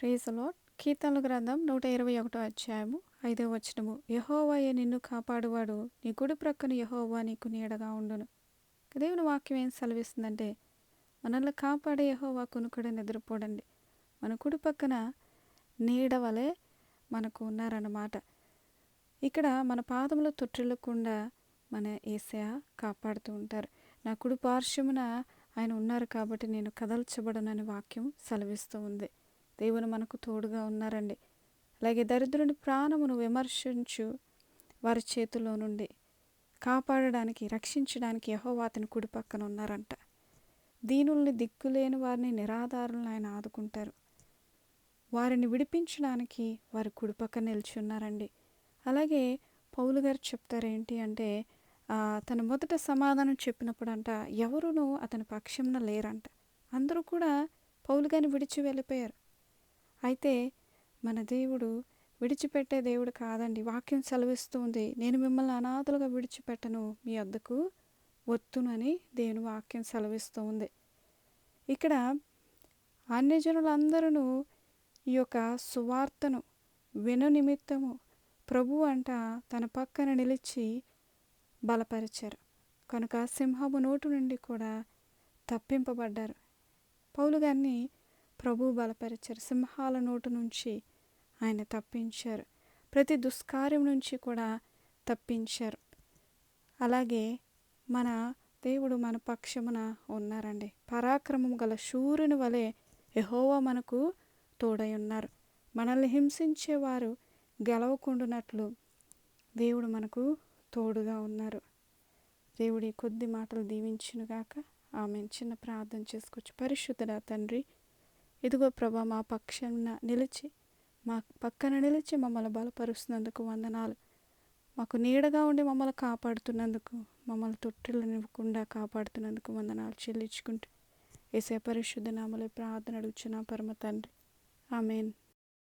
ప్రేజలో కీర్తనలు గ్రంథం నూట ఇరవై ఒకటో అధ్యాయము ఐదవ వచనము. యహోవాయే నిన్ను కాపాడువాడు నీ కుడి ప్రక్కన యహోవా నీకు నీడగా ఉండును. దేవుని వాక్యం ఏం సెలవిస్తుందంటే మనల్ని కాపాడే యహోవా కొనుక్కడే నిద్రపోడండి. మన కుడి పక్కన నీడ వలె మనకు ఉన్నారన్నమాట. ఇక్కడ మన పాదములు తొట్టిల్లకుండా మన ఏసయ కాపాడుతూ ఉంటారు. నా కుడి పార్శ్వమున ఆయన ఉన్నారు కాబట్టి నేను కదల్చబడనని వాక్యం సెలవిస్తూ ఉంది. దేవుని మనకు తోడుగా ఉన్నారండి. అలాగే దరిద్రుని ప్రాణమును విమర్శించు వారి చేతిలో నుండి కాపాడడానికి రక్షించడానికి యహోవా అతని కుడి పక్కన ఉన్నారంట. దీనుల్ని దిక్కులేని వారిని నిరాధారులను ఆయన ఆదుకుంటారు. వారిని విడిపించడానికి వారి కుడి పక్కన నిలిచి ఉన్నారండి అలాగే పౌలు గారు చెప్తారు ఏంటి అంటే తను మొదట సమాధానం చెప్పినప్పుడు అంట ఎవరునూ అతని పక్షంన లేరంట. అందరూ కూడా పౌలు గారిని విడిచి వెళ్ళిపోయారు. అయితే మన దేవుడు విడిచిపెట్టే దేవుడు కాదండి. వాక్యం సెలవిస్తుంది. నేను మిమ్మల్ని అనాథలుగా విడిచిపెట్టను. మీ వద్దకు వత్తునని దేవుని వాక్యం సెలవిస్తూ ఉంది ఇక్కడ అన్యజనులందరూ ఈ యొక్క సువార్తను విను నిమిత్తము ప్రభు అంట తన పక్కన నిలిచి బలపరిచారు. కనుక సింహము నోటు నుండి కూడా తప్పింపబడ్డారు. పౌలు గారిని ప్రభు బలపరిచారు. సింహాల నోటు నుంచి ఆయన తప్పించారు. ప్రతి దుష్కార్యం నుంచి కూడా తప్పించారు. అలాగే మన దేవుడు మన పక్షమున ఉన్నారండి. పరాక్రమం గల శూరుని వలె యహోవా మనకు తోడై ఉన్నారు. మనల్ని హింసించేవారు గెలవకుండునట్లు దేవుడు మనకు తోడుగా ఉన్నారు. దేవుడి కొద్ది మాటలు దీవించునుగాక. ఆమె చిన్న ప్రార్థన చేసుకోవచ్చు పరిశుద్ధుడా తండ్రి ఇదిగో ప్రభా మా పక్షాన నిలిచి మా పక్కన నిలిచి మమ్మల్ని బలపరుస్తున్నందుకు వందనాలు. మాకు నీడగా ఉండి మమ్మల్ని కాపాడుతున్నందుకు మమ్మల్ని తొట్టిల్లనివ్వకుండా కాపాడుతున్నందుకు వందనాలు చెల్లించుకుంటూ ఏసే పరిశుద్ధ నామలే ప్రార్థన అడుగుచున్నా పరమ తండ్రి. ఆమెన్.